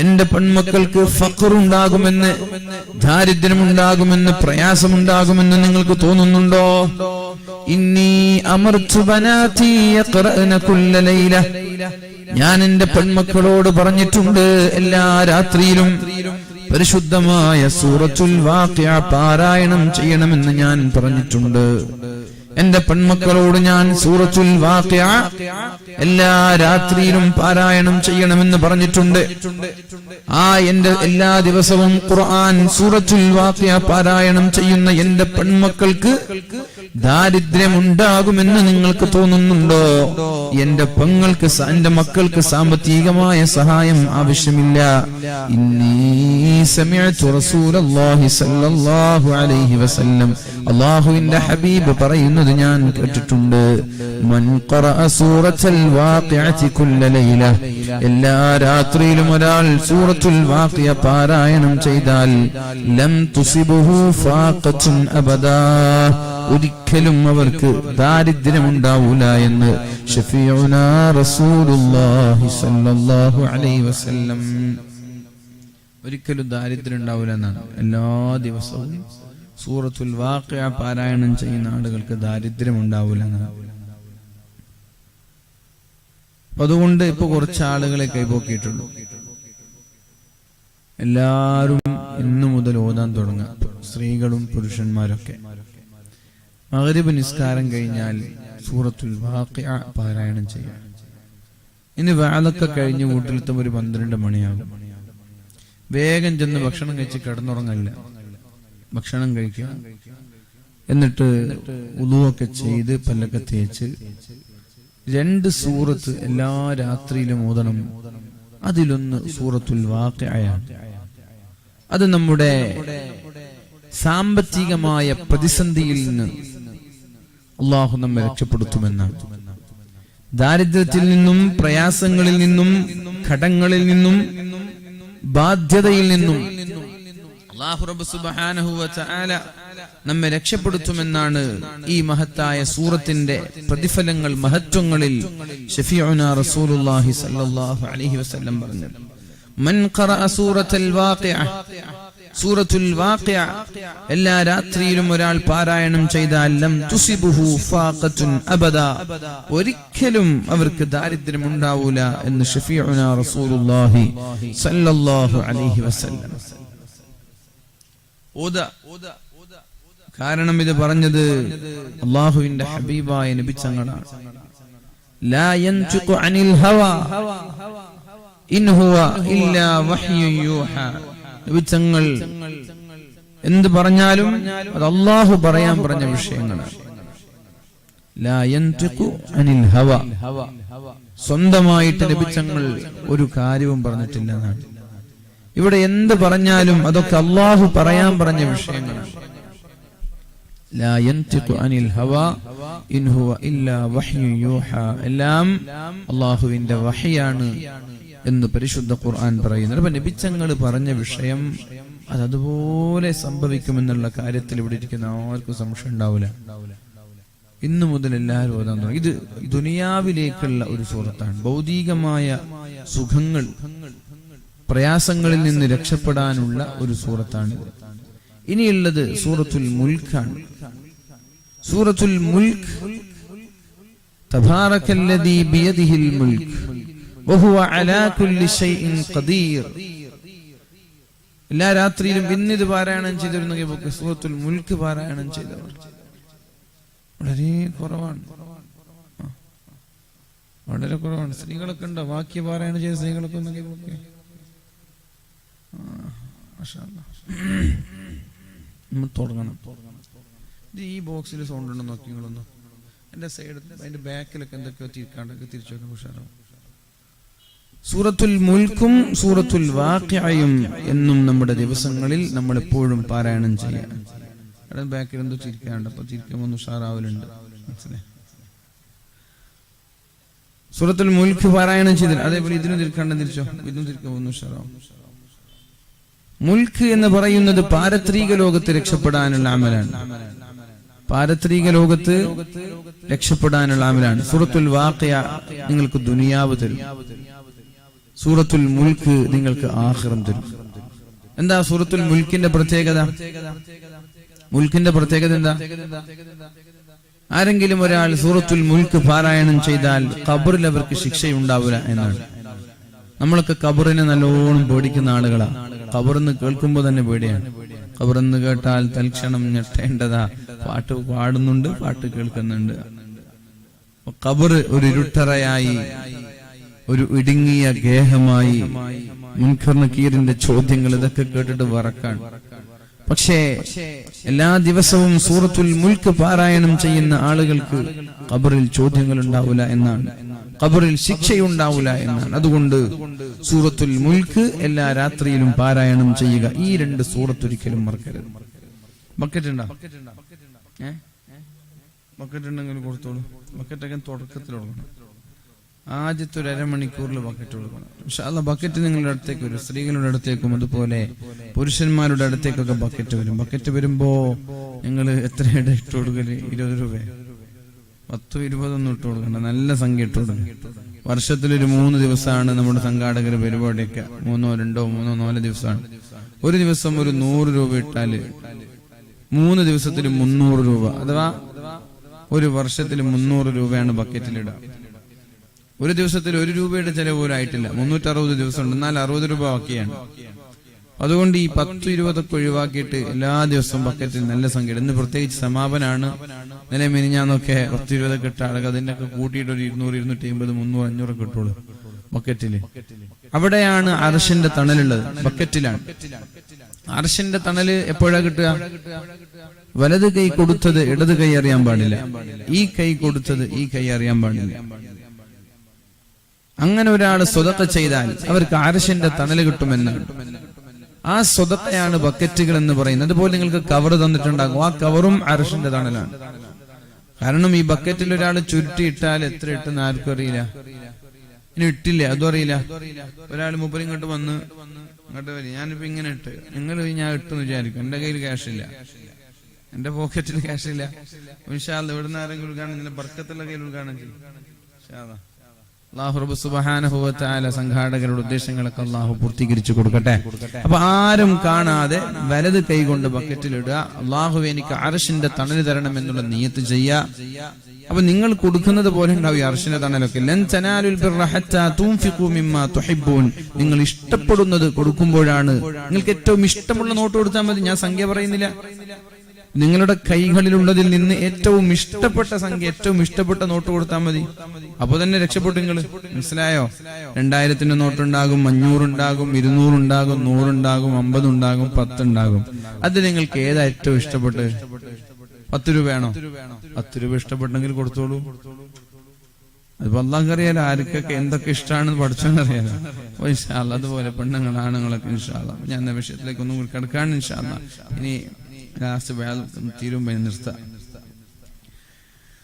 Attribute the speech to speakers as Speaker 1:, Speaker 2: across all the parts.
Speaker 1: എന്റെ പെൺമക്കൾക്ക് ഫക്കറുണ്ടാകുമെന്ന് ദാരിദ്ര്യമുണ്ടാകുമെന്ന് പ്രയാസമുണ്ടാകുമെന്ന് നിങ്ങൾക്ക് തോന്നുന്നുണ്ടോ? ഇന്നീ ലൈല. ഞാൻ എന്റെ പെൺമക്കളോട് പറഞ്ഞിട്ടുണ്ട് എല്ലാ രാത്രിയിലും പരിശുദ്ധമായ സൂറത്തുൽ വാക്യ പാരായണം ചെയ്യണമെന്ന് ഞാൻ പറഞ്ഞിട്ടുണ്ട്. എന്റെ പെൺമക്കളോട് ഞാൻ സൂറത്തുൽ വാക്യ എല്ലാ രാത്രിയിലും പാരായണം ചെയ്യണമെന്ന് പറഞ്ഞിട്ടുണ്ട്. ആ എന്റെ എല്ലാ ദിവസവും ഖുർആൻ സൂറത്തുൽ വാക്യ പാരായണം ചെയ്യുന്ന എന്റെ പെൺമക്കൾക്ക് ദാരിദ്ര്യമുണ്ടാകുമെന്ന് നിങ്ങൾക്ക് തോന്നുന്നുണ്ടോ? എന്റെ പെങ്ങൾക്ക് എന്റെ മക്കൾക്ക് സാമ്പത്തികമായ സഹായം ആവശ്യമില്ല. അള്ളാഹുവിന്റെ ഹബീബ് പറയുന്നത് ഞാൻ കേട്ടിട്ടുണ്ട്. എല്ലാ രാത്രിയിലും ഒരാൾ സൂറത്തുൽ വാഖിയ പാരായണം ചെയ്താൽ ലം തുസിബുഹു ഫാഖത്തുൻ അബദാ. ഒരിക്കലും അവർക്ക് ദാരിദ്ര്യമുണ്ടാവൂല എന്ന് ഒരിക്കലും ദാരിദ്ര്യം ഉണ്ടാവില്ല എന്നാണ്. എല്ലാ ദിവസവും സൂറത്തുൽ വാക്യ പാരായണം ചെയ്യുന്ന ആളുകൾക്ക് ദാരിദ്ര്യം ഉണ്ടാവില്ല എന്നാണ്. അതുകൊണ്ട് ഇപ്പൊ കുറച്ച് ആളുകളെ കൈപോക്കിയിട്ടുള്ളൂ എല്ലാരും ഇന്നു മുതൽ ഓതാൻ തുടങ്ങാം സ്ത്രീകളും പുരുഷന്മാരൊക്കെ. മഗ്രിബ് നിസ്കാരം കഴിഞ്ഞാൽ സൂറത്തുൽ പാരായണം ചെയ്യാം. ഇനി വേലൊക്കെ കഴിഞ്ഞ് വീട്ടിലെത്തും ഒരു പന്ത്രണ്ട് മണിയാകും. വേഗം ചെന്ന് ഭക്ഷണം കഴിച്ച് കിടന്നുറങ്ങല്ല. ഭക്ഷണം കഴിക്കുക. എന്നിട്ട് ഉളുവൊക്കെ ചെയ്ത് പല്ലൊക്കെ തേച്ച് രണ്ട് സൂറത്ത് എല്ലാ രാത്രിയിലും ഓതണം. അതിലൊന്ന് സൂറത്തുൽ വാക്കയാണ് അത് നമ്മുടെ സാമ്പത്തികമായ പ്രതിസന്ധിയിൽ നിന്ന് അള്ളാഹു നമ്മെ രക്ഷപ്പെടുത്തുമെന്ന്. ദാരിദ്ര്യത്തിൽ നിന്നും പ്രയാസങ്ങളിൽ നിന്നും ഘടങ്ങളിൽ നിന്നും ബാധ്യതയിൽ നിന്നും റബ്ബ് സുബ്ഹാനഹു വ തആല നമ്മെ രക്ഷപ്പെടുത്തുമെന്നാണ് ഈ മഹത്തായ സൂറത്തിന്റെ പ്രതിഫലങ്ങൾ മഹത്വങ്ങളിൽ ഷഫീഉന റസൂലുള്ളാഹി അലൈഹി വസല്ലം പറഞ്ഞത്. മൻ ഖറഅ സൂറത്തുൽ വാഖിഅ സൂറത്തുൽ വാഖിയ. എല്ലാ രാത്രിയിലും ഒരാൾ പാരായണം ചെയ്താൽ തുസിബുഹു ഫാഖത്തുൻ അബദ. ഒരിക്കലും അവർക്ക് ദാരിദ്ര്യം ഉണ്ടാവൂല എന്ന് ഷഫീഉന റസൂലുള്ളാഹി സ്വല്ലല്ലാഹു അലൈഹി വസല്ലം. ഓത. കാരണം ഇത് പറഞ്ഞത് അള്ളാഹുവിന്റെ ഹബീബായ നബിച്ചങ്ങളാണ്. ലാ യൻതിഖു അനിൽ ഹവ. ഇൻ ഹുവ ഇല്ലാ വഹ്യു യൂഹാ. നബിച്ചങ്ങൾ എന്ത് പറഞ്ഞാലും അത് അള്ളാഹു പറയാൻ പറഞ്ഞ വിഷയങ്ങളാണ്. അനിൽ ഹവ. സ്വന്തമായിട്ട് ലഭിച്ചങ്ങൾ ഒരു കാര്യവും പറഞ്ഞിട്ടില്ല എന്നാണ് ഇവിടെ എന്ത് പറഞ്ഞാലും അതൊക്കെ അള്ളാഹു പറയാൻ പറഞ്ഞ വിഷയങ്ങളാണ്. എല്ലാം അള്ളാഹുവിന്റെ വഹയാണ്. എന്ന് പരിശുദ്ധ ഖുർആൻ പറയുന്നത് അപ്പൊ നബിച്ചങ്ങൾ പറഞ്ഞ വിഷയം അത് അതുപോലെ സംഭവിക്കുമെന്നുള്ള കാര്യത്തിൽ ഇവിടെ ഇരിക്കുന്ന ആർക്കും സംശയം ഉണ്ടാവില്ല. ഇന്നു മുതൽ എല്ലാവരും ഓതാൻ തുടങ്ങി. ഇത് ദുനിയാവിലേക്കുള്ള ഒരു സുഹൃത്താണ്. ഭൗതികമായ സുഖങ്ങൾ പ്രയാസങ്ങളിൽ നിന്ന് രക്ഷപ്പെടാനുള്ള ഒരു സൂറത്താണ് ഇനിയുള്ളത് സൂറത്തുൽ മുൽഖാണ് സൂറത്തുൽ മുൽഖ് തബാറക്കല്ലദീ ബിയദിഹിൽ മുൽക്ക്. വഹുവ എല്ലാ രാത്രിയിലും പിന്നിത് പാരായണം ചെയ്തിരുന്നെങ്കിൽ സൂറത്തുൽ മുൽക്ക് പാരായണം ചെയ്തവർ. വളരെ കുറവാണ്. വളരെ കുറവാണ്. സ്ത്രീകളൊക്കെ ഉണ്ടോ? വാക്യ പാരായണം ചെയ്ത സ്ത്രീകളൊക്കെ ഉണ്ടെങ്കിൽ. നമ്മൾ തുടങ്ങണം. ഈ ബോക്സിൽ സൗണ്ട് ഉണ്ടോ നോക്കി നിങ്ങളൊന്ന് എന്റെ സൈഡ് അതിന്റെ ബാക്കിലൊക്കെ എന്തൊക്കെയോ തിരിക്കാണ്ടൊക്കെ തിരിച്ചു വെക്കാൻ ഉഷാറാവും. സൂറത്തുൽ മുൽക്കും സൂറത്തുൽ വാക്യായും എന്നും നമ്മുടെ ദിവസങ്ങളിൽ നമ്മൾ എപ്പോഴും പാരായണം ചെയ്യാം. ബാക്കിൽ എന്തോ ചിരിക്കാനുണ്ട്. അപ്പൊ ചിരിക്കുമ്പോൾ ഒന്ന് ഉഷാറാവലുണ്ട്. സൂറത്തുൽ മുൽക്ക് പാരായണം ചെയ്തില്ല അതേപോലെ ഇതിനും തിരിക്കാണ്ട് തിരിച്ചോ ഇതിനും ഒന്ന് ഉഷാറാവും. മുൽക്ക് എന്ന് പറയുന്നത് പാരത്രിക ലോകത്ത് രക്ഷപ്പെടാനുള്ള അമലാണ്. പാരത്രിക ലോകത്ത് രക്ഷപ്പെടാനുള്ള അമലാണ്. സൂറത്തുൽ വാഖിയ നിങ്ങൾക്ക് ദുനിയാവ് തരും. സൂറത്തുൽ മുൽക്ക് നിങ്ങൾക്ക് ആഹ്റം തരും. എന്താ സൂറത്തുൽ മുൽക്കിന്റെ പ്രത്യേകത? മുൽക്കിന്റെ പ്രത്യേകത എന്താ? ആരെങ്കിലും ഒരാൾ സൂറത്തുൽ മുൽക്ക് പാരായണം ചെയ്താൽ കബറിൽ അവർക്ക് ശിക്ഷയുണ്ടാവില്ല എന്നാണ്. നമ്മളൊക്കെ കബറിനെ നല്ലോണം പേടിക്കുന്ന ആളുകളാ. കബറിന്ന് കേൾക്കുമ്പോൾ തന്നെ പേടിയാണ്. കബറിന്ന് കേട്ടാൽ തൽക്ഷണം ഞെട്ടേണ്ടതാ. പാട്ട് പാടുന്നുണ്ട് പാട്ട് കേൾക്കുന്നുണ്ട്. കബറ് ഒരു ഇരുട്ടറയായി ഒരു ഇടുങ്ങിയ ഗേഹമായി മുൻഖർ നക്കീറിന്റെ ചോദ്യങ്ങൾ ഇതൊക്കെ കേട്ടിട്ട് വറക്കാൻ. പക്ഷേ എല്ലാ ദിവസവും സൂറത്തുൽ മുൽക്ക് പാരായണം ചെയ്യുന്ന ആളുകൾക്ക് ഖബറിൽ ചോദ്യങ്ങൾ ഉണ്ടാവില്ല എന്നാണ്. ഖബറിൽ ശിക്ഷയുണ്ടാവില്ല എന്നാണ്. അതുകൊണ്ട് സൂറത്തുൽ മുൽക്ക് എല്ലാ രാത്രിയിലും പാരായണം ചെയ്യുക. ഈ രണ്ട് സൂറത്ത് ഒരിക്കലും മറക്കരുത്. ബക്കറ്റ് ഉണ്ടോ ബക്കറ്റ് ഉണ്ടെങ്കിൽ കൊടുത്തോളൂ. ബക്കറ്റൊക്കെ തുടക്കത്തിൽ ആദ്യത്തെ ഒരു അരമണിക്കൂറിൽ ബക്കറ്റ് കൊടുക്കണം. പക്ഷെ അല്ല ബക്കറ്റ് നിങ്ങളുടെ അടുത്തേക്ക് വരും. സ്ത്രീകളുടെ അടുത്തേക്കും അതുപോലെ പുരുഷന്മാരുടെ അടുത്തേക്കൊക്കെ ബക്കറ്റ് വരും. ബക്കറ്റ് വരുമ്പോ നിങ്ങൾ എത്രയുടെ ഇട്ട് കൊടുക്കൽ? ഇരുപത് രൂപ. പത്തോ ഇരുപതൊന്നും ഇട്ട് കൊടുക്കണ്ട. നല്ല സംഖ്യ ഇട്ട് കൊടുക്കണം. വർഷത്തിലൊരു മൂന്ന് ദിവസമാണ് നമ്മുടെ സംഘാടകർ പരിപാടിയൊക്കെ. മൂന്നോ രണ്ടോ മൂന്നോ നാലോ ദിവസമാണ്. ഒരു ദിവസം ഒരു നൂറ് രൂപ ഇട്ടാൽ മൂന്ന് ദിവസത്തിൽ മുന്നൂറ് രൂപ. അഥവാ ഒരു വർഷത്തിൽ മുന്നൂറ് രൂപയാണ് ബക്കറ്റിലിടുക ഒരു ദിവസത്തിൽ ഒരു രൂപയുടെ ചെലവ് പോലും ആയിട്ടില്ല മുന്നൂറ്റി അറുപത് ദിവസം ഉണ്ട് എന്നാൽ അറുപത് രൂപ ബാക്കിയാണ്. അതുകൊണ്ട് ഈ പത്ത് ഇരുപതൊക്കെ ഒഴിവാക്കിയിട്ട് എല്ലാ ദിവസവും ബക്കറ്റിൽ നല്ല സംഖ്യ ഇടും. ഇന്ന് പ്രത്യേകിച്ച് സമാപനാണ്. നില മിനിഞ്ഞാന്നൊക്കെ പത്ത് ഇരുപതൊക്കെ ഇട്ട ആളുകൾ അതിന്റെ ഒക്കെ കൂട്ടിയിട്ട് ഒരു ഇരുന്നൂറ് ഇരുന്നൂറ്റി അമ്പത് മുന്നൂറ് അഞ്ഞൂറൊക്കെ ഇട്ടോളൂ ബക്കറ്റിൽ അവിടെയാണ് അർഷിന്റെ തണലുള്ളത്. ബക്കറ്റിലാണ്. അർഷിന്റെ തണൽ എപ്പോഴാ കിട്ടുക? വലത് കൈ കൊടുത്തത് ഇടത് കൈ അറിയാൻ പാടില്ല. ഈ കൈ കൊടുത്തത് ഈ കൈ അറിയാൻ പാടില്ല. അങ്ങനെ ഒരാൾ സ്വതക്ക ചെയ്താൽ അവർക്ക് അരശിന്റെ തണൽ കിട്ടുമെന്ന്. ആ സ്വതക്കയാണ് ബക്കറ്റുകൾ എന്ന് പറയുന്നത്. അതുപോലെ നിങ്ങൾക്ക് കവർ തന്നിട്ടുണ്ടാകും. ആ കവറും അരശിന്റെ തണലാണ്. കാരണം ഈ ബക്കറ്റിൽ ഒരാൾ ചുരുട്ടി ഇട്ടാൽ എത്ര ഇട്ടെന്ന് ആർക്കും അറിയില്ല. ഇനി ഇട്ടില്ല? അതും അറിയില്ല. ഒരാൾ മുപ്പരി ഇങ്ങോട്ട് വന്ന് ഇങ്ങോട്ട് വരും. ഞാനിപ്പോ ഇങ്ങനെ ഇട്ട്. നിങ്ങൾ ഞാൻ ഇട്ടെന്ന് വിചാരിക്കും. എന്റെ കയ്യിൽ ക്യാഷ് ഇല്ല എന്റെ പോക്കറ്റിൽ ക്യാഷ് ഇല്ല ഇൻഷാല്ല ഇവിടുന്ന് ആരെങ്കിലും ഉദ്ഘാടനം ബർക്കത്തുള്ള കയ്യിൽ ഉദ്ഘാടനം ചെയ്യും. സംഘാടകരുടെ ഉദ്ദേശങ്ങളൊക്കെ അള്ളാഹു പൂർത്തീകരിച്ചു കൊടുക്കട്ടെ. അപ്പൊ ആരും കാണാതെ വലത് കൈകൊണ്ട് ബക്കറ്റിലിടുക അള്ളാഹു എനിക്ക് അർഷിന്റെ തണൽ തരണം എന്നുള്ള നീയത്ത് ചെയ്യുക അപ്പൊ നിങ്ങൾ കൊടുക്കുന്നത് പോലെ ഉണ്ടാവും ഈ അർഷിന്റെ തണലൊക്കെ. നിങ്ങൾ ഇഷ്ടപ്പെടുന്നത് കൊടുക്കുമ്പോഴാണ്. നിങ്ങൾക്ക് ഏറ്റവും ഇഷ്ടമുള്ള നോട്ട് കൊടുത്താൽ മതി. ഞാൻ സംഖ്യ പറയുന്നില്ല. നിങ്ങളുടെ കൈകളിലുള്ളതിൽ നിന്ന് ഏറ്റവും ഇഷ്ടപ്പെട്ട സംഖ്യ ഏറ്റവും ഇഷ്ടപ്പെട്ട നോട്ട് കൊടുത്താൽ മതി. അപ്പൊ തന്നെ രക്ഷപ്പെട്ടു നിങ്ങൾ മനസ്സിലായോ? രണ്ടായിരത്തിന്റെ നോട്ടുണ്ടാകും അഞ്ഞൂറുണ്ടാകും ഇരുന്നൂറുണ്ടാകും നൂറുണ്ടാകും അമ്പതുണ്ടാകും പത്തുണ്ടാകും. അത് നിങ്ങൾക്ക് ഏതാ ഏറ്റവും ഇഷ്ടപ്പെട്ട് പത്ത് രൂപയാണോ പത്ത് രൂപ ഇഷ്ടപ്പെട്ടെങ്കിൽ കൊടുത്തോളൂ. അതിപ്പോ അള്ളാഹ് അറിയാലോ ആർക്കൊക്കെ എന്തൊക്കെ ഇഷ്ടമാണെന്ന് പഠിച്ചോന്നറിയാലോ ഓ ഇൻഷാല്ല അതുപോലെ പെണ്ണുങ്ങളാണുങ്ങളൊക്കെ ഇൻഷാല്ല ഞാൻ എന്ന വിഷയത്തിലേക്ക് ഒന്നും കൂടി കിടക്കാണ് ഇൻഷാല്ല ഇനി ലാസ്റ്റ് തീരുമ്പോ ഇനി നിർത്താം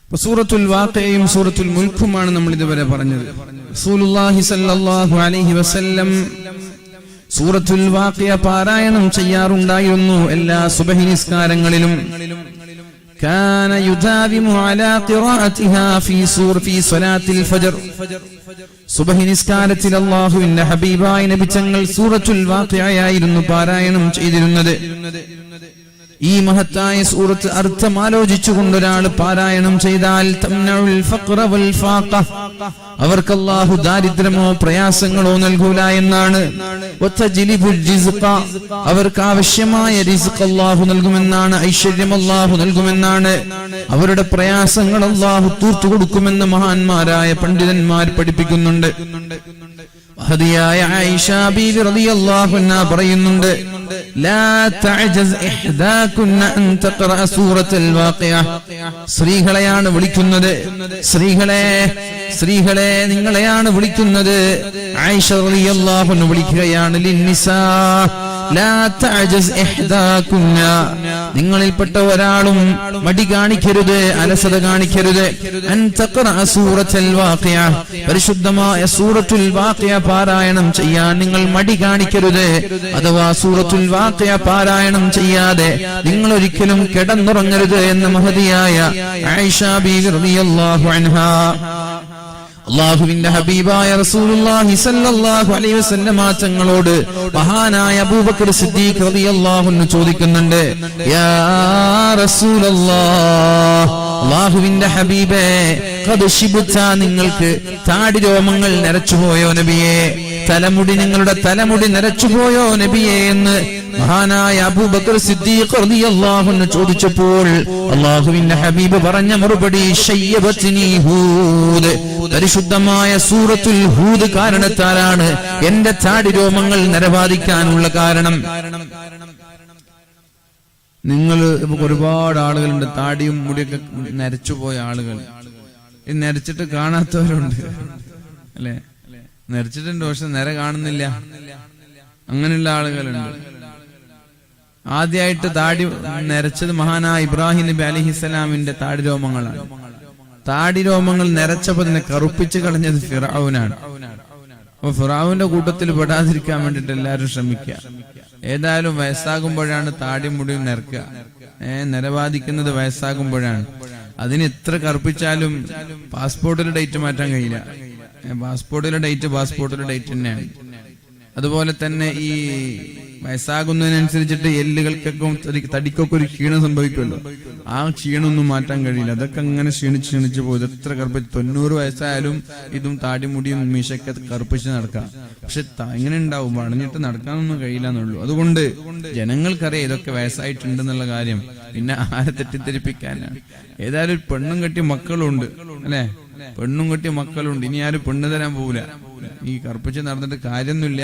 Speaker 1: ഇപ്പൊ സൂറത്തുൽ വാക്കയും സൂറത്തുൽ മുൽക്കുമാണ് നമ്മൾ ഇതുവരെ പറഞ്ഞത് റസൂലുള്ളാഹി സല്ലല്ലാഹു അലൈഹി വസല്ലം സൂറത്തുൽ വാക്കിയ പാരായണം ചെയ്യാറുണ്ടായിരുന്നു എല്ലാ സുബഹി നിസ്കാരങ്ങളിലും كان يداوم على قراءتها في سور في صلاة الفجر സുബഹി നിസ്കാരത്തിൽ അള്ളാഹുവിന്റെ ഹബീബായ നബി തങ്ങൾ സൂറത്തുൽ വാഖിയയായിരുന്നു പാരായണം ചെയ്തിരുന്നത് ഈ മഹത്തായ സൂറത്ത് അർത്ഥം ആലോചിച്ചുകൊണ്ട് ഒരാൾ പാരായണം ചെയ്താൽ അവർക്ക് അല്ലാഹു ദാരിദ്ര്യമോ പ്രയാസങ്ങളോ നൽകൂല എന്നാണ്. അവർക്ക് ആവശ്യമായ റിസ്ഖ് അല്ലാഹു നൽകുമെന്നാണ് ഐശ്വര്യം അല്ലാഹു നൽകുമെന്നാണ്. അവരുടെ പ്രയാസങ്ങൾ അല്ലാഹു തീർത്തു കൊടുക്കുമെന്ന് മഹാന്മാരായ പണ്ഡിതന്മാർ പഠിപ്പിക്കുന്നുണ്ട്. പറയുന്നുണ്ട് സ്ത്രീകളെയാണ് വിളിക്കുന്നത്. സ്ത്രീകളെ സ്ത്രീകളെ നിങ്ങളെയാണ് വിളിക്കുന്നത്. ആയിഷ വിളിക്കുകയാണ് ലിന്നിസാ നിങ്ങളിൽപ്പെട്ട ഒരാളും മടി കാണിക്കരുത് അലസത കാണിക്കരുത്. പരിശുദ്ധമായ സൂറത്തുൽ വാക്യ പാരായണം ചെയ്യാൻ നിങ്ങൾ മടി കാണിക്കരുത്. അഥവാ സൂറത്തുൽ വാക്യ പാരായണം ചെയ്യാതെ നിങ്ങൾ ഒരിക്കലും കിടന്നുറങ്ങരുത് എന്ന് മഹതിയായ ആയിഷ ബി റളിയല്ലാഹു അള്ളാഹുവിന്റെ ഹബീബായ റസൂലുള്ളാഹി സല്ലല്ലാഹു അലൈഹി വസല്ലമ തങ്ങളോട് മഹാനായ അബൂബക്കർ സിദ്ദീഖ് റളിയല്ലാഹു അൻഹു ചോദിക്കുന്നുണ്ട് യാ അള്ളാഹുവിന്റെ ഹബീബേ നിങ്ങൾക്ക് താടി രോമങ്ങൾ നരച്ചുപോയോ നബിയെ? തലമുടി നിങ്ങളുടെ തലമുടി നരച്ചുപോയോ നബിയെ എന്ന് മഹാനായ അബൂബക്കർ സിദ്ദീഖ് റളിയല്ലാഹു അൻഹു ചോദിച്ചപ്പോൾ അള്ളാഹുവിന്റെ ഹബീബ് പറഞ്ഞ മറുപടി ഹൂദ്. പരിശുദ്ധമായ സൂറത്തുൽ ഹൂദ് കാരണത്താലാണ് എന്റെ താടി രോമങ്ങൾ നരബാധിക്കാനുള്ള കാരണം. നിങ്ങൾ ഇപ്പൊ ഒരുപാട് ആളുകളുണ്ട്. താടിയും മുടിയൊക്കെ നരച്ചു പോയ ആളുകൾ. ഈ നരച്ചിട്ട് കാണാത്തവരുണ്ട്. അല്ലെ? നരച്ചിട്ടുണ്ട് പക്ഷെ നിര കാണുന്നില്ല. അങ്ങനെയുള്ള ആളുകളുണ്ട്. ആദ്യമായിട്ട് താടി നരച്ചത് മഹാനായ ഇബ്രാഹിം നബി അലിഹിസ്സലാമിന്റെ താടി രോമങ്ങളാണ്. താടി രോമങ്ങൾ നരച്ചപ്പോ തന്നെ കറുപ്പിച്ച് കളഞ്ഞത് ഫിറാവുനാണ് അപ്പൊ ഫിറാവുന്റെ കൂട്ടത്തിൽ പെടാതിരിക്കാൻ വേണ്ടിട്ട് എല്ലാവരും ശ്രമിക്കുക. ഏതായാലും വയസ്സാകുമ്പോഴാണ് താടി മുടിയും നിരക്കുക ഏർ നിരവാധിക്കുന്നത് വയസ്സാകുമ്പോഴാണ്. അതിന് എത്ര കറുപ്പിച്ചാലും പാസ്പോർട്ടിൽ ഡേറ്റ് മാറ്റാൻ കഴിയില്ല. പാസ്പോർട്ടിലെ ഡേറ്റ് പാസ്പോർട്ടിലെ ഡേറ്റ് തന്നെയാണ്. അതുപോലെ തന്നെ ഈ വയസ്സാകുന്നതിനനുസരിച്ചിട്ട് എല്ലുകൾക്കൊക്കെ തടി- തടിക്കൊക്കെ ഒരു ക്ഷീണം സംഭവിക്കുമല്ലോ. ആ ക്ഷീണമൊന്നും മാറ്റാൻ കഴിയില്ല. അതൊക്കെ അങ്ങനെ ക്ഷീണിച്ച് ക്ഷീണിച്ച് പോയത് എത്ര കറുപ്പിച്ച് തൊണ്ണൂറ് വയസ്സായാലും ഇതും താടിമുടിയും മീശയൊക്കെ കറുപ്പിച്ച് നടക്കാം. പക്ഷെ എങ്ങനെ ഉണ്ടാവും. വളഞ്ഞിട്ട് നടക്കാനൊന്നും കഴിയില്ല എന്നുള്ളൂ അതുകൊണ്ട് ജനങ്ങൾക്കറിയാം ഇതൊക്കെ വയസ്സായിട്ടുണ്ടെന്നുള്ള കാര്യം. പിന്നെ ആരെ തെറ്റിദ്ധരിപ്പിക്കാനാണ് ഏതായാലും പെണ്ണും കെട്ടി മക്കളുണ്ട് അല്ലെ? പെണ്ണും കെട്ടി മക്കളുണ്ട്. ഇനി ആരും പെണ്ണ് തരാൻ പോവില്ല. ഈ കറുപ്പിച്ച് നടന്നിട്ട് കാര്യമൊന്നുമില്ല.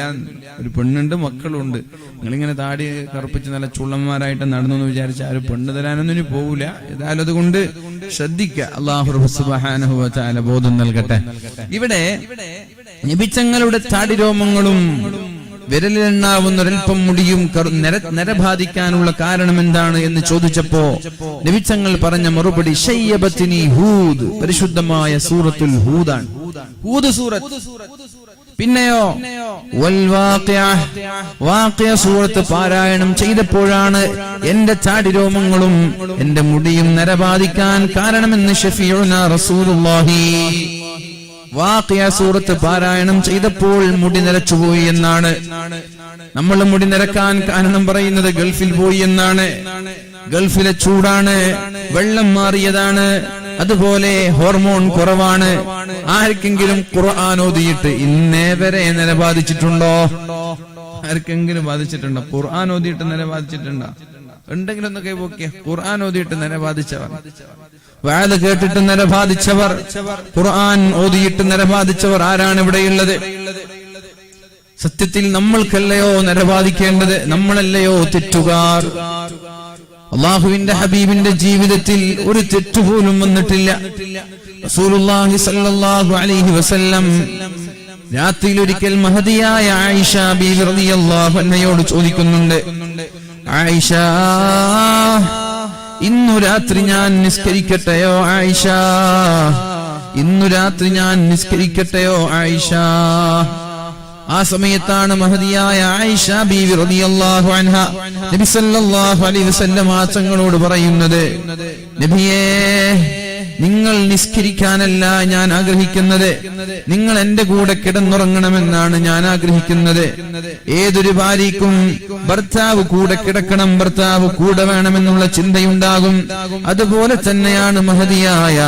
Speaker 1: ഒരു പെണ്ണുണ്ട് മക്കളുണ്ട്. നിങ്ങളിങ്ങനെ താടി കറുപ്പിച്ച് നല്ല ചുള്ളന്മാരായിട്ട് നടന്നു എന്ന് വിചാരിച്ച് ആരും പെണ്ണ് തരാനൊന്നും ഇനി പോവില്ല ഏതായാലും അതുകൊണ്ട് ശ്രദ്ധിക്കുക അള്ളാഹു സുബ്ഹാനഹു വ തആല ബോധം നൽകട്ടെ. ഇവിടെ നിബിച്ചങ്ങളുടെ താടി രോമങ്ങളും വിരലിലെണ്ണാവുന്ന ഒരൽപ്പം മുടിയും നര നിര- നരബാധിക്കാനുള്ള കാരണം എന്താണ് എന്ന് ചോദിച്ചപ്പോ ലഭിച്ചങ്ങൾ പറഞ്ഞ മറുപടി ഹൂദ്. പരിശുദ്ധമായ സൂറത്തുൽ ഹൂദാണ്. പിന്നെയോ? വാക്യ സൂറത്ത് പാരായണം ചെയ്തപ്പോഴാണ് എന്റെ ചാടിരോമങ്ങളും എന്റെ മുടിയും നരബാധിക്കാൻ കാരണമെന്ന് ഷഫീഉന റസൂലുള്ളാഹി. സൂറത്ത് പാരായണം ചെയ്തപ്പോൾ മുടി നിരച്ചുപോയി എന്നാണ്. നമ്മൾ മുടി നിരക്കാൻ കാരണം പറയുന്നത് ഗൾഫിൽ പോയി എന്നാണ്. ഗൾഫിലെ ചൂടാണ്. വെള്ളം മാറിയതാണ്. അതുപോലെ ഹോർമോൺ കുറവാണ്. ആർക്കെങ്കിലും ഖുർആൻ ഇന്നേ വരെ നില ബാധിച്ചിട്ടുണ്ടോ? ആർക്കെങ്കിലും ബാധിച്ചിട്ടുണ്ടോ? ഖുർആൻ നില ബാധിച്ചിട്ടുണ്ടോ? ഉണ്ടെങ്കിലും ഒന്ന് കൈപോക്കിയ ഖുർആൻ ഓതിയിട്ട് നില ബാധിച്ചവർ. വാത് കേട്ടിട്ട് നില ബാധിച്ചവർ. ഖുർആൻ ഓതിയിട്ട് നില ബാധിച്ചവർ ആരാണ് ഇവിടെയുള്ളത്? സത്യത്തിൽ നമ്മൾക്കല്ലയോ നില ബാധിക്കേണ്ടത് നമ്മളല്ലയോ തെറ്റുകാർ? അള്ളാഹുവിന്റെ ഹബീബിന്റെ ജീവിതത്തിൽ ഒരു തെറ്റുപോലും വന്നിട്ടില്ല. റസൂലുള്ളാഹി അലൈഹി വസല്ലം രാത്രിയിൽ ഒരിക്കൽ മഹതിയായ ആയിഷ ബീബി റളിയല്ലാഹു അൻഹയോട് ചോദിക്കുന്നുണ്ട് ആയിഷ ഇന്നു രാത്രി ഞാൻ നിസ്കരിക്കട്ടെയോ ആയിഷ? ഇന്നു രാത്രി ഞാൻ നിസ്കരിക്കട്ടെയോ ആയിഷ? ആ സമയത്താണ് മഹതിയായ ആയിഷ ബീവി റളിയല്ലാഹു അൻഹ നബി സല്ലല്ലാഹു അലൈഹി വസല്ലം ആ തങ്ങളോട് പറയുന്നത് നബിയേ നിങ്ങൾ നിസ്കരിക്കാനല്ല ഞാൻ ആഗ്രഹിക്കുന്നത്. നിങ്ങൾ എന്റെ കൂടെ കിടന്നുറങ്ങണമെന്നാണ് ഞാൻ ആഗ്രഹിക്കുന്നത്. ഏതൊരു ഭാര്യക്കും ഭർത്താവ് കൂടെ കിടക്കണം ഭർത്താവ് കൂടെ വേണമെന്നുള്ള ചിന്തയുണ്ടാകും. അതുപോലെ തന്നെയാണ് മഹതിയായ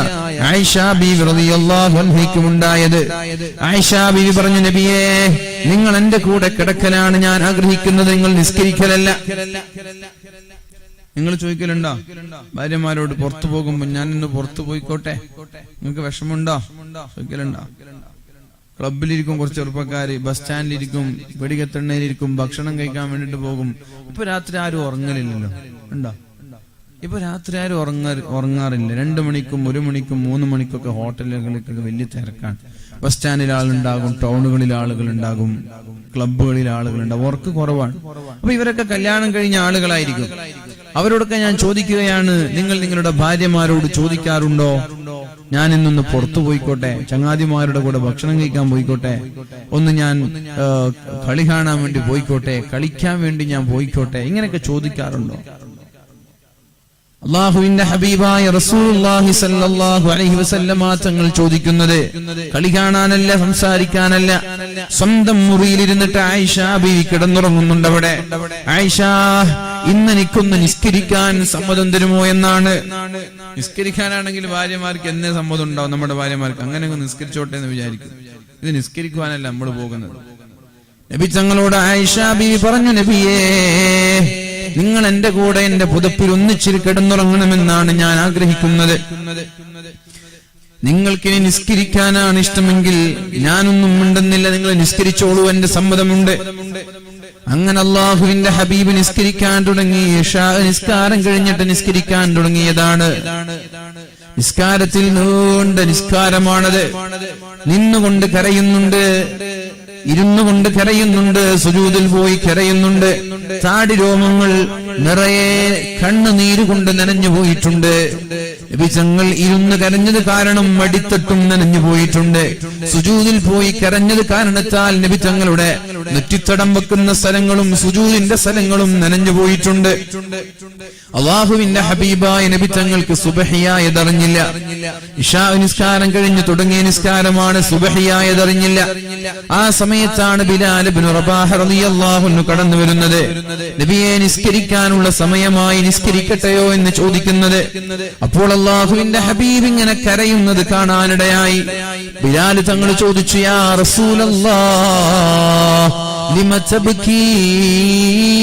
Speaker 1: പറഞ്ഞു നബിയേ നിങ്ങൾ എന്റെ കൂടെ കിടക്കലാണ് ഞാൻ ആഗ്രഹിക്കുന്നത്. നിങ്ങൾ നിസ്കരിക്കലല്ല. നിങ്ങൾ ചോദിക്കലുണ്ടോ? ഭാര്യമാരോട് പുറത്തു പോകുമ്പോ ഞാൻ ഇന്ന് പുറത്തു പോയിക്കോട്ടെ? നിങ്ങൾക്ക് വിഷമുണ്ടോ ചോദിക്കലുണ്ടോ? ക്ലബിലിരിക്കും കുറച്ച് ചെറുപ്പക്കാര് ബസ് സ്റ്റാൻഡിലിരിക്കും വെടികത്തെണ്ണയിലിരിക്കും ഭക്ഷണം കഴിക്കാൻ വേണ്ടിട്ട് പോകും. ഇപ്പൊ രാത്രി ആരും ഉറങ്ങലില്ലല്ലോ. ഉണ്ടോ? ഇപ്പൊ രാത്രി ആരും ഉറങ്ങാ ഉറങ്ങാറില്ല. രണ്ടു മണിക്കും ഒരു മണിക്കും മൂന്ന് മണിക്കൊക്കെ ഹോട്ടലുകളിലൊക്കെ വലിയ തിരക്കാണ്. ബസ് സ്റ്റാൻഡിൽ ആളുണ്ടാകും ടൗണുകളിൽ ആളുകൾ ഉണ്ടാകും ക്ലബുകളിൽ ആളുകൾ ഉണ്ടാകും ഉറക്ക് കുറവാണ്. അപ്പൊ ഇവരൊക്കെ കല്യാണം കഴിഞ്ഞ ആളുകളായിരിക്കും. അവരോടൊക്കെ ഞാൻ ചോദിക്കുകയാണ് നിങ്ങൾ നിങ്ങളുടെ ഭാര്യമാരോട് ചോദിക്കാറുണ്ടോ? ഞാൻ ഇന്നൊന്ന് പുറത്തു പോയിക്കോട്ടെ ചങ്ങാതിമാരുടെ കൂടെ ഭക്ഷണം കഴിക്കാൻ പോയിക്കോട്ടെ ഒന്ന് ഞാൻ കളി കാണാൻ വേണ്ടി പോയിക്കോട്ടെ കളിക്കാൻ വേണ്ടി ഞാൻ പോയിക്കോട്ടെ ഇങ്ങനെയൊക്കെ ചോദിക്കാറുണ്ടോ? അള്ളാഹുവിന്റെ ഹബീബായ റസൂലുള്ളാഹി സല്ലല്ലാഹു അലൈഹി വസല്ലമ തങ്ങൾ ചോദിക്കുന്നത് കളി കാണാനല്ല സംസാരിക്കാനല്ല. സ്വന്തം മുറിയിലിരുന്നിട്ട് ആയിഷ ബീവി കിടന്നുറങ്ങുന്നുണ്ട് അവിടെ. ആയിഷ ഇന്ന് എനിക്കൊന്ന് നിസ്കരിക്കാൻ സമ്മതം തരുമോ എന്നാണ്. നിസ്കരിക്കാനാണെങ്കിൽ ഭാര്യമാർക്ക് എന്നേ സമ്മതം ഉണ്ടാവും നമ്മുടെ ഭാര്യമാർക്ക്. അങ്ങനെ അങ്ങ് നിസ്കരിച്ചോട്ടെ എന്ന് വിചാരിക്കും. ഇത് നിസ്കരിക്കുവാനല്ല നമ്മൾ പോകുന്നത്. നബി തങ്ങളോട് ആയിഷ ബീവി പറഞ്ഞു നബിയേ നിങ്ങൾ എന്റെ കൂടെ എന്റെ പുതപ്പിൽ ഒന്നിച്ചിരി കിടന്നുറങ്ങണമെന്നാണ് ഞാൻ ആഗ്രഹിക്കുന്നത്. നിങ്ങൾക്കിനി നിസ്കരിക്കാനാണ് ഇഷ്ടമെങ്കിൽ ഞാനൊന്നും മിണ്ടുന്നില്ല. നിങ്ങൾ നിസ്കരിച്ചോളൂ എന്റെ സമ്മതമുണ്ട്. അങ്ങനെ അള്ളാഹുവിന്റെ ഹബീബ് നിസ്കരിക്കാൻ തുടങ്ങി നിസ്കാരം കഴിഞ്ഞിട്ട് നിസ്കരിക്കാൻ തുടങ്ങിയതാണ്. നിസ്കാരത്തിൽ നീണ്ട നിസ്കാരമാണത്. നിന്നുകൊണ്ട് കരയുന്നുണ്ട് ഇരുന്നു കൊണ്ട് കരയുന്നുണ്ട് സുജൂതിൽ പോയി കരയുന്നുണ്ട്. താടി രോമങ്ങൾ നിറയെ കണ്ണുനീര് കൊണ്ട് നനഞ്ഞു പോയിട്ടുണ്ട്. ബിജങ്ങൾ ഇരുന്ന് കരഞ്ഞത് കാരണം മടിത്തട്ടും നനഞ്ഞു പോയിട്ടുണ്ട്. സുജൂതിൽ പോയി കരഞ്ഞത് കാരണത്താൽ നബി തങ്ങളുടെ നെറ്റിത്തടം വെക്കുന്ന സ്ഥലങ്ങളും സുജൂതിന്റെ സ്ഥലങ്ങളും നനഞ്ഞു പോയിട്ടുണ്ട്. അള്ളാഹുവിന്റെ ഹബീബായ നബി തങ്ങൾക്ക് സുബഹിയായതറിഞ്ഞില്ല. ഇഷാ നിസ്കാരം കഴിഞ്ഞ് തുടങ്ങിയ നിസ്കാരമാണ് സുബഹിയായതറിഞ്ഞില്ല. ആ സമയത്താണ് ബിലാൽ ബിൻ റബാഹ് റളിയല്ലാഹു അൻഹു കടന്നു വരുന്നത്. നബിയെ നിസ്കരിക്കാനുള്ള സമയമായി നിസ്കരിക്കട്ടെയോ എന്ന് ചോദിക്കുന്നത്. അപ്പോൾ അള്ളാഹുവിന്റെ ഹബീബ് ഇങ്ങനെ കരയുന്നത് കാണാനിടയായി. ബിലാൽ തങ്ങൾ ചോദിച്ചു യാ റസൂലല്ലാ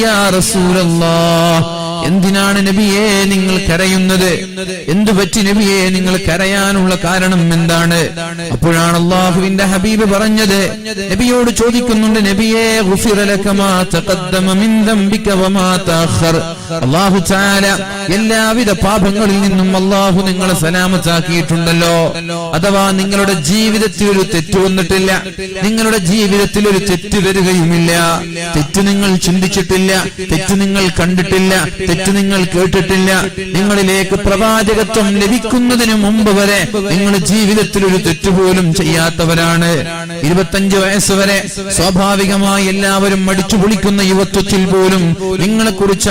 Speaker 1: യാ റസൂലല്ലാഹ്? എന്തിനാണ് നബിയെ നിങ്ങൾ കരയുന്നത്? എന്തു പറ്റി നബിയെ നിങ്ങൾ കരയാനുള്ള കാരണം എന്താണ്? അപ്പോഴാണ് അള്ളാഹുവിന്റെ ഹബീബ് പറഞ്ഞത്. നബിയോട് ചോദിക്കുന്നുണ്ട് നബിയെ അല്ലാഹു തആല എല്ലാവിധ പാപങ്ങളിൽ നിന്നും അള്ളാഹു നിങ്ങളെ സലാമത്താക്കിയിട്ടുണ്ടല്ലോ. അഥവാ നിങ്ങളുടെ ജീവിതത്തിൽ ഒരു തെറ്റ് വന്നിട്ടില്ല. നിങ്ങളുടെ ജീവിതത്തിൽ ഒരു തെറ്റ് വരികയുമില്ല. തെറ്റ് നിങ്ങൾ ചിന്തിച്ചിട്ടില്ല. തെറ്റ് നിങ്ങൾ കണ്ടിട്ടില്ല. തെറ്റ് നിങ്ങൾ കേട്ടിട്ടില്ല. നിങ്ങളിലേക്ക് പ്രവാചകത്വം ലഭിക്കുന്നതിന് മുമ്പ് വരെ നിങ്ങൾ ജീവിതത്തിൽ ഒരു തെറ്റ് പോലും ചെയ്യാത്തവരാണ്. ഇരുപത്തഞ്ച് വയസ്സ് വരെ സ്വാഭാവികമായി എല്ലാവരും മടിച്ചു പൊളിക്കുന്ന യുവത്വത്തിൽ പോലും നിങ്ങളെ കുറിച്ച്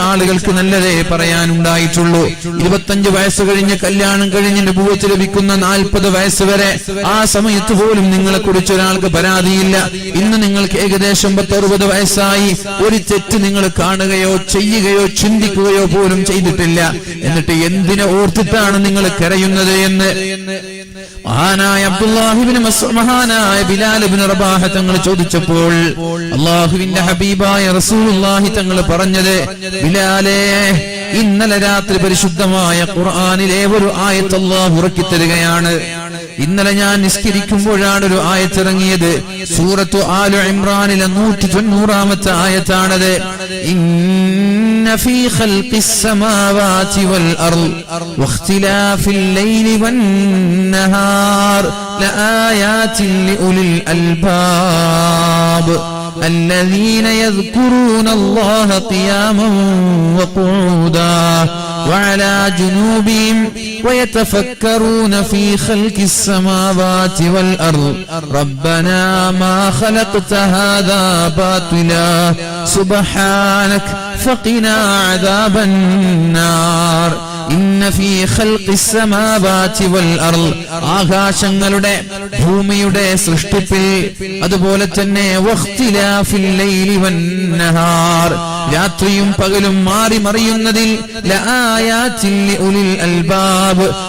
Speaker 1: ആളുകൾക്ക് നല്ലതേ പറയാനുണ്ടായിട്ടുള്ളൂ. ഇരുപത്തഞ്ച് വയസ്സ് കഴിഞ്ഞ് കല്യാണം കഴിഞ്ഞ് അനുഭവത്തിൽ ലഭിക്കുന്ന നാൽപ്പത് വയസ്സ് വരെ ആ സമയത്ത് പോലും നിങ്ങളെ കുറിച്ച് ഒരാൾക്ക് പരാതിയില്ല. ഇന്ന് നിങ്ങൾക്ക് ഏകദേശം പത്തറുപത് വയസ്സായി. ഒരു തെറ്റ് നിങ്ങൾ കാണുകയോ ചെയ്യുകയോ ചിന്തിക്കുകയോ പോലും ചെയ്തിട്ടില്ല. എന്നിട്ട് എന്തിനെ ഓർത്തിട്ടാണ് നിങ്ങൾ കരയുന്നത് എന്ന്? മഹാനായ അബ്ദുല്ലാഹിബിന് മഹാനായ ബിലാലിബിന് റബാഹ തങ്ങൾ ചോദിച്ചപ്പോൾ അള്ളാഹുവിന്റെ ഹബീബായ റസൂലുള്ളാഹി തങ്ങൾ പറഞ്ഞത് ബിലാലേ ഇന്നലെ രാത്രി പരിശുദ്ധമായ ഖുർആനിലെ ഒരു ആയത്ത് അള്ളാഹു ഉറക്കി തരികയാണ്. ഇന്നലെ ഞാൻ നിസ്കരിക്കുമ്പോഴാണ് ഒരു ആയത്തിറങ്ങിയത്. സൂറത്തു ആലു ഇമ്രാനിലെ നൂറ്റി തൊണ്ണൂറാമത്തെ ആയത്താണത്. إن في خلق السماوات والأرض واختلاف الليل والنهار لآيات لأولي الألباب الذين يذكرون الله قياما وقعودا وعلى جنوبهم ويتفكرون في خلق السماوات والأرض ربنا ما خلقت هذا باطلا سبحانك فقنا عذاب النار ഇന്ന ഫീ ഖൽഖി സമാവാതി വൽ അർള് ആകാശങ്ങളുടെ ഭൂമിയുടെ സൃഷ്ടിപ്പിൽ അതുപോലെ തന്നെ രാത്രിയും പകലും മാറി മറിയുന്നതിൽ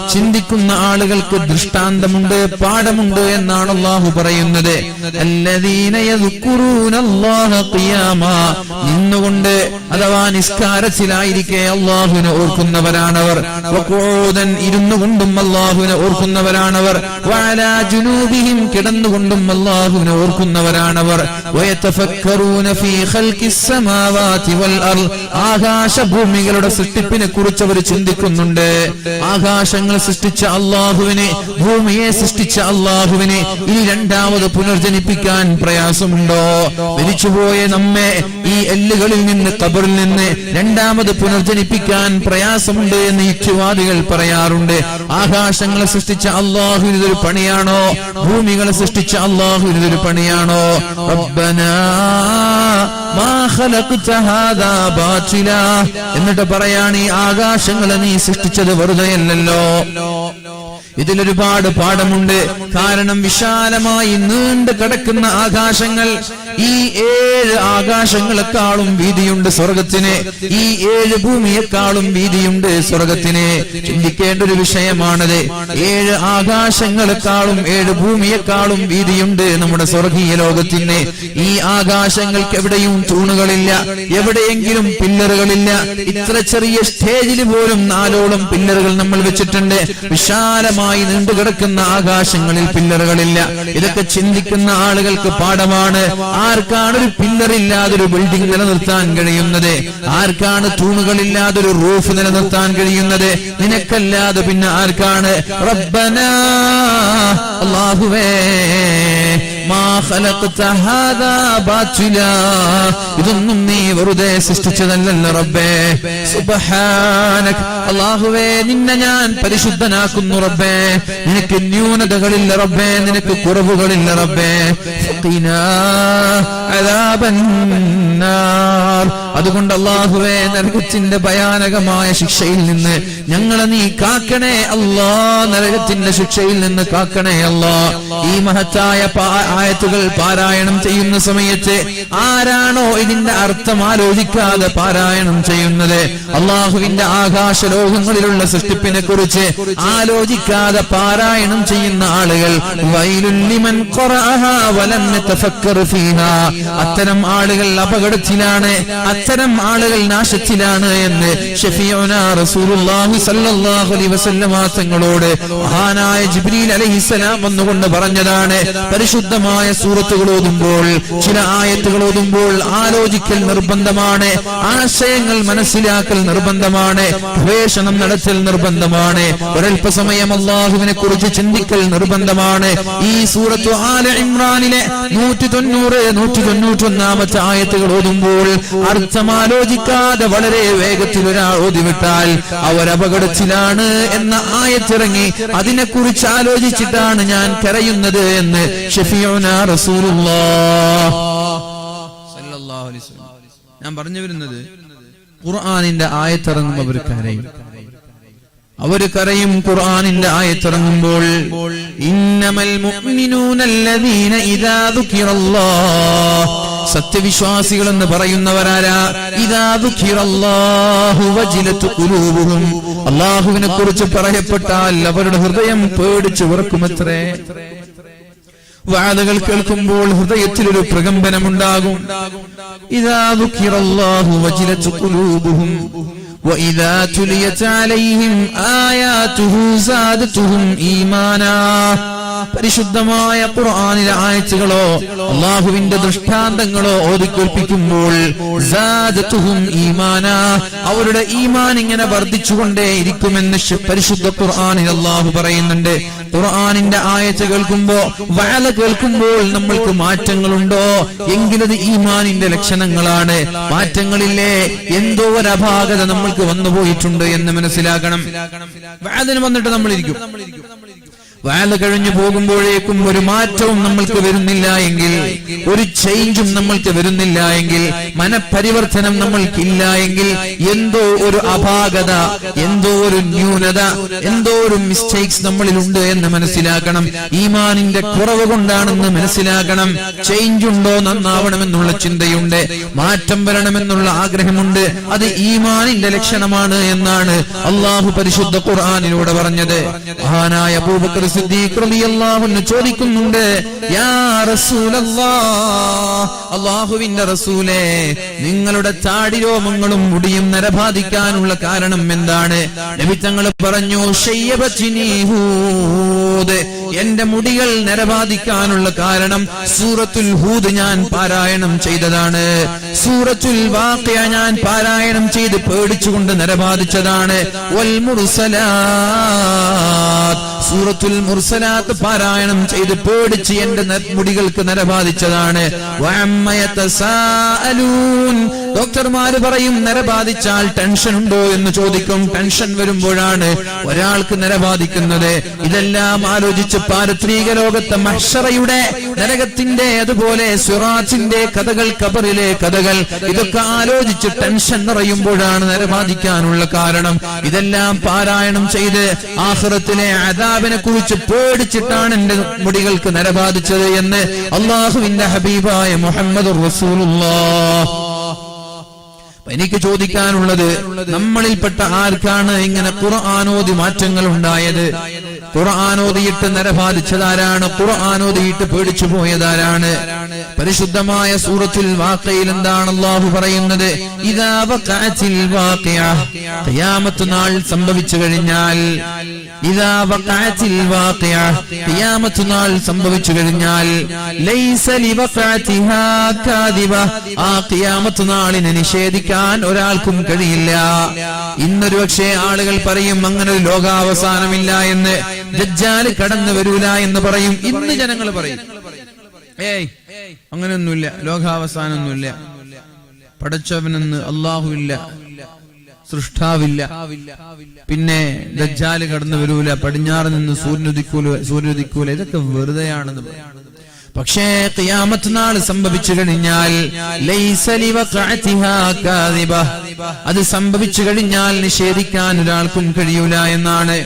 Speaker 1: ചിന്തിക്കുന്ന ആളുകൾക്ക് ദൃഷ്ടാന്തമുണ്ട് പാഠമുണ്ട് എന്നാണ് അള്ളാഹു പറയുന്നത്. നിന്നുകൊണ്ട് അഥവാ നിസ്കാരത്തിലായിരിക്കെ അള്ളാഹുവിനെ ഓർക്കുന്നവരാണവർ. ഇരുന്നു കൊണ്ടും അള്ളാഹുവിനെ ഓർക്കുന്നവരാണവർ. ജുനൂബിഹിം കിടന്നുകൊണ്ടും അള്ളാഹുവിനെ ഓർക്കുന്നവരാണവർ. ആകാശഭൂമികളുടെ സൃഷ്ടിപ്പിനെ കുറിച്ച് അവർ ചിന്തിക്കുന്നുണ്ട്. ആകാശങ്ങൾ സൃഷ്ടിച്ച അള്ളാഹുവിനെ ഭൂമിയെ സൃഷ്ടിച്ച അള്ളാഹുവിനെ ഈ രണ്ടാമത് പുനർജനിപ്പിക്കാൻ പ്രയാസമുണ്ടോ? മരിച്ചുപോയ നമ്മെ ഈ എല്ലുകളിൽ നിന്ന് കബറിൽ നിന്ന് രണ്ടാമത് പുനർജനിപ്പിക്കാൻ പ്രയാസമുണ്ട് എന്ന് യുക്തിവാദികൾ പറയാറുണ്ട്. ആകാശങ്ങളെ സൃഷ്ടിച്ച അള്ളാഹു ഇതൊരു പണിയാണോ? ഭൂമികളെ സൃഷ്ടിച്ച അള്ളാഹു ഇതൊരു പണിയാണോ? എന്നിട്ട് പറയാണ് ഈ ആകാശങ്ങളെ നീ സൃഷ്ടിച്ചത് വെറുതെയല്ലല്ലോ. ഇതിലൊരുപാട് പാഠമുണ്ട്. കാരണം വിശാലമായി നീണ്ടു കിടക്കുന്ന ആകാശങ്ങൾ ഈ ഏഴ് ആകാശങ്ങളെക്കാളും വീതിയുണ്ട് സ്വർഗത്തിന് ഈ ഏഴ് ഭൂമിയെക്കാളും വീതിയുണ്ട് സ്വർഗത്തിന് ചിന്തിക്കേണ്ട ഒരു വിഷയമാണത്. ഏഴ് ആകാശങ്ങളെക്കാളും ഏഴ് ഭൂമിയെക്കാളും വീതിയുണ്ട് നമ്മുടെ സ്വർഗീയ ലോകത്തിന്. ഈ ആകാശങ്ങൾക്ക് എവിടെയും തൂണുകളില്ല എവിടെയെങ്കിലും പില്ലറുകളില്ല. ഇത്ര ചെറിയ സ്റ്റേജിൽ പോലും നാലോളം പില്ലറുകൾ നമ്മൾ വെച്ചിട്ടുണ്ട്. വിശാലമായി നീണ്ടുകിടക്കുന്ന ആകാശങ്ങളിൽ പില്ലറുകളില്ല. ഇതൊക്കെ ചിന്തിക്കുന്ന ആളുകൾക്ക് പാഠമാണ്. ആർക്കാണ് ഒരു പില്ലറില്ലാതെ ഒരു ബിൽഡിംഗ് നിലനിർത്താൻ കഴിയുന്നത്? ആർക്കാണ് തൂണുകളില്ലാതെ ഒരു റൂഫ് നിലനിർത്താൻ കഴിയുന്നത്? നിനക്കല്ലാതെ പിന്നെ ആർക്കാണ്? റബ്ബന അള്ളാഹുവേ ഇതൊന്നും നീ വെറുതെ സൃഷ്ടിച്ചതല്ലല്ലോ റബ്ബേ. സുബ്ഹാനക. അല്ലാഹുവേ നിന്നെ ഞാൻ പരിശുദ്ധനാക്കുന്നു റബ്ബേ. നിനക്ക് ന്യൂനതകളില്ല റബ്ബേ നിനക്ക് കുറവുകളില്ല റബ്ബേ. അതുകൊണ്ട് അള്ളാഹുവേ നരകത്തിന്റെ ഭയാനകമായ ശിക്ഷയിൽ നിന്ന് ഞങ്ങളെ നീ കാക്കണേ അല്ലാ. നരകത്തിന്റെ ശിക്ഷയിൽ നിന്ന് കാക്കണേ അല്ലാ. ഈ മഹത്തായ ആയത്തുകൾ പാരായണം ചെയ്യുന്ന സമയത്ത് ആരാണോ ഇതിന്റെ അർത്ഥം ആലോചിക്കാതെ പാരായണം ചെയ്യുന്നത് അള്ളാഹുവിന്റെ ആകാശ ലോകങ്ങളിലുള്ള സൃഷ്ടിപ്പിനെ കുറിച്ച് ആലോചിക്കാതെ പാരായണം ചെയ്യുന്ന ആളുകൾ. അത്തരം ആളുകൾ അപകടത്തിലാണ് അത്തരം ആളുകൾ നാശത്തിലാണ് എന്ന് തങ്ങളോട് മഹാനായ ജിബ്രീൽ അലൈഹിസ്സലാം വന്നുകൊണ്ട് പറഞ്ഞതാണ് പരിശുദ്ധമായ സൂറത്തുകൾ ഓതുമ്പോൾ ചില ആയത്തുകൾ ഓതുമ്പോൾ ആലോചിക്കൽ നിർബന്ധമാണ് ആശയങ്ങൾ മനസ്സിലാക്കൽ നിർബന്ധമാണ് ഗവേഷണം നടത്തൽ നിർബന്ധമാണ് ഒരൽപ്പസമയം അള്ളാഹുവിനെ കുറിച്ച് ചിന്തിക്കൽ നിർബന്ധമാണ്. ഈ സൂറത്തു ആല ഇമ്രാനിലെ നൂറ്റി തൊണ്ണൂറ് നൂറ്റി തൊണ്ണൂറ്റി ഒന്നാമത്തെ ആയത്തുകൾ ഓതുമ്പോൾ അർത്ഥം ആലോചിക്കാതെ വളരെ വേഗത്തിൽ ഒരാൾ ഓതിവിട്ടാൽ അവർ അപകടത്തിലാണ് എന്ന ആയത്തിറങ്ങി അതിനെക്കുറിച്ച് ആലോചിച്ചിട്ടാണ് ഞാൻ കരയുന്നത് എന്ന് ഷഫിയോന ഞാൻ പറഞ്ഞു വരുന്നത് ഖുർആാനിന്റെ ആയത്തിറങ്ങുമ്പോൾ അവർ കരയും. അവർ കരയും ഖുർആാനിന്റെ ആയത്തിറങ്ങുമ്പോൾ ഇന്നമൽ മുഅ്മിനൂനല്ലദീന ഇദാ സത്യവിശ്വാസികൾ എന്ന് പറയുന്നവരാരാ? ഖുലൂബുഹും. അല്ലാഹുവിനെ കുറിച്ച് പറയപ്പെട്ടാൽ അവരുടെ ഹൃദയം പേടിച്ചു വിറക്കുമത്രേ. വാദകൾ കേൾക്കുമ്പോൾ ഹൃദയത്തിൽ ഒരു പ്രകമ്പനമുണ്ടാകും ഇതാ ദുഃഖിറല്ലാഹു വജിലത്ത് ഖുലൂബുഹും وإذا تليت عليهم آياته زادتهم إيمانا പരിശുദ്ധമായ ഖുർആാനിലെ ആഴ്ചകളോ അള്ളാഹുവിന്റെ ദൃഷ്ടാന്തങ്ങളോ ഓതിക്കേൽപ്പിക്കുമ്പോൾ അവരുടെ ഈമാൻ ഇങ്ങനെ വർദ്ധിച്ചുകൊണ്ടേ ഇരിക്കുമെന്ന് പരിശുദ്ധ ഖുർആാനിൽ അള്ളാഹു പറയുന്നുണ്ട്. ഖുർആാനിന്റെ ആഴ്ച കേൾക്കുമ്പോ വയല കേൾക്കുമ്പോൾ നമ്മൾക്ക് മാറ്റങ്ങളുണ്ടോ? എങ്കിലത് ഈമാനിന്റെ ലക്ഷണങ്ങളാണ്. മാറ്റങ്ങളില്ലേ? എന്തോ ഒരു നമ്മൾക്ക് വന്നുപോയിട്ടുണ്ട് എന്ന് മനസ്സിലാക്കണം. വയലിന് വന്നിട്ട് നമ്മൾ ഇരിക്കും വാല കഴിഞ്ഞു പോകുമ്പോഴേക്കും ഒരു മാറ്റവും നമ്മൾക്ക് വരുന്നില്ല എങ്കിൽ ഒരു ചേഞ്ചും നമ്മൾക്ക് വരുന്നില്ല എങ്കിൽ മനപരിവർത്തനം നമ്മൾക്കില്ല എങ്കിൽ എന്തോ ഒരു അപാകത എന്തോ ഒരു ന്യൂനത എന്തോ ഒരു മിസ്റ്റേക്സ് നമ്മളിലുണ്ട് എന്ന് മനസ്സിലാക്കണം. ഈമാനിന്റെ കുറവ് കൊണ്ടാണെന്ന് മനസ്സിലാക്കണം. ചേഞ്ച് ഉണ്ടോ നന്നാവണമെന്നുള്ള ചിന്തയുണ്ട്. മാറ്റം വരണമെന്നുള്ള ആഗ്രഹമുണ്ട്. അത് ഈമാനിന്റെ ലക്ഷണമാണ് എന്നാണ് അള്ളാഹു പരിശുദ്ധ ഖുർആാനിലൂടെ പറഞ്ഞത്. മഹാനായ അബൂബക്കർ ചോദിക്കുന്നുണ്ട് അള്ളാഹുവിന്റെ റസൂലേ നിങ്ങളുടെ താടിരോമങ്ങളും മുടിയും നരബാധിക്കാനുള്ള കാരണം എന്താണ് നബി തങ്ങൾ പറഞ്ഞു. എന്റെ മുടികൾ നരബാധിക്കാനുള്ള കാരണം സൂറത്തുൽ ഹൂദ് ഞാൻ പാരായണം ചെയ്തതാണ് സൂറത്തുൽ വാക്യ ഞാൻ പാരായണം ചെയ്ത് പേടിച്ചുകൊണ്ട് നരബാധിച്ചതാണ് വൽ മുർസലാത്ത് സൂറത്തുൽ മുർസലാത്ത് പാരായണം ചെയ്ത് പേടിച്ച് എന്റെ മുടികൾക്ക് നരബാധിച്ചതാണ്. ഡോക്ടർമാര് പറയും നരബാധിച്ചാൽ ടെൻഷൻ ഉണ്ടോ എന്ന് ചോദിക്കും. ടെൻഷൻ വരുമ്പോഴാണ് ഒരാൾക്ക് നരബാധിക്കുന്നത് ഇതെല്ലാം ആലോചിച്ച് പാരത്രീക ലോകത്തെ മഷറയുടെ നരകത്തിന്റെ അതുപോലെ സുറാച്ചിന്റെ കഥകൾ കബറിലെ കഥകൾ ഇതൊക്കെ ആലോചിച്ച് ടെൻഷൻ നിറയുമ്പോഴാണ് നരബാധിക്കാനുള്ള കാരണം. ഇതെല്ലാം പാരായണം ചെയ്ത് ആഹ്റത്തിലെ അദാബിനെ കുറിച്ച് പേടിച്ചിട്ടാണ് എന്റെ മുടികൾക്ക് നരബാധിച്ചത് എന്ന് അള്ളാഹുവിന്റെ ഹബീബായ മുഹമ്മദ് റസൂലുള്ള. എനിക്ക് ചോദിക്കാനുള്ളത് നമ്മളിൽപ്പെട്ട ആർക്കാണ് ഇങ്ങനെ ഖുർആാനോദി മാറ്റങ്ങൾ ഉണ്ടായത് ഖുർആാനോദിയിട്ട് നരബാധിച്ചതാരാണ് ഖുർആാനോദിയിട്ട് പേടിച്ചു പോയതാരാണ്? പരിശുദ്ധമായ സൂറത്തിൽ വാക്കയിൽ എന്താണ് അള്ളാഹു പറയുന്നത്? ഇതാവ വഖഅത്തിൽ വാക്കയാ ഖിയാമത്ത് നാൾ സംഭവിച്ചു കഴിഞ്ഞാൽ ഇതാ വഖഅത്തിൽ വാഖിഅ ഖിയാമത്ത് നാൾ സംഭവിച്ചു കഴിഞ്ഞാൽ ആ ഖിയാമത്ത് നാളിനെ നിഷേധിക്കാൻ ഒരാൾക്കും കഴിയില്ല. ഇന്നൊരു പക്ഷേ ആളുകൾ പറയും അങ്ങനെ ഒരു ലോകാവസാനമില്ല എന്ന്. ദജ്ജാൽ കടന്നു വരൂല എന്ന് പറയും. ഇന്ന് ജനങ്ങൾ പറയും. ഏയ് അങ്ങനെയൊന്നുമില്ല. ലോകാവസാനമൊന്നുമില്ല. പടച്ചവനെന്ന് അള്ളാഹുവില്ല സൃഷ്ടാവില്ല. പിന്നെ ദജ്ജാൽ കടന്നു വരൂല പടിഞ്ഞാറ് നിന്ന് സൂര്യനുദിക്കൂല സൂര്യനുദിക്കൂല ഇതൊക്കെ വെറുതെയാണെന്ന് പക്ഷേ കിയാമത്ത് നാൾ സംഭവിച്ചു കഴിഞ്ഞാൽ. അത് സംഭവിച്ചു കഴിഞ്ഞാൽ നിഷേധിക്കാൻ ഒരാൾക്കും കഴിയൂല എന്നാണ്.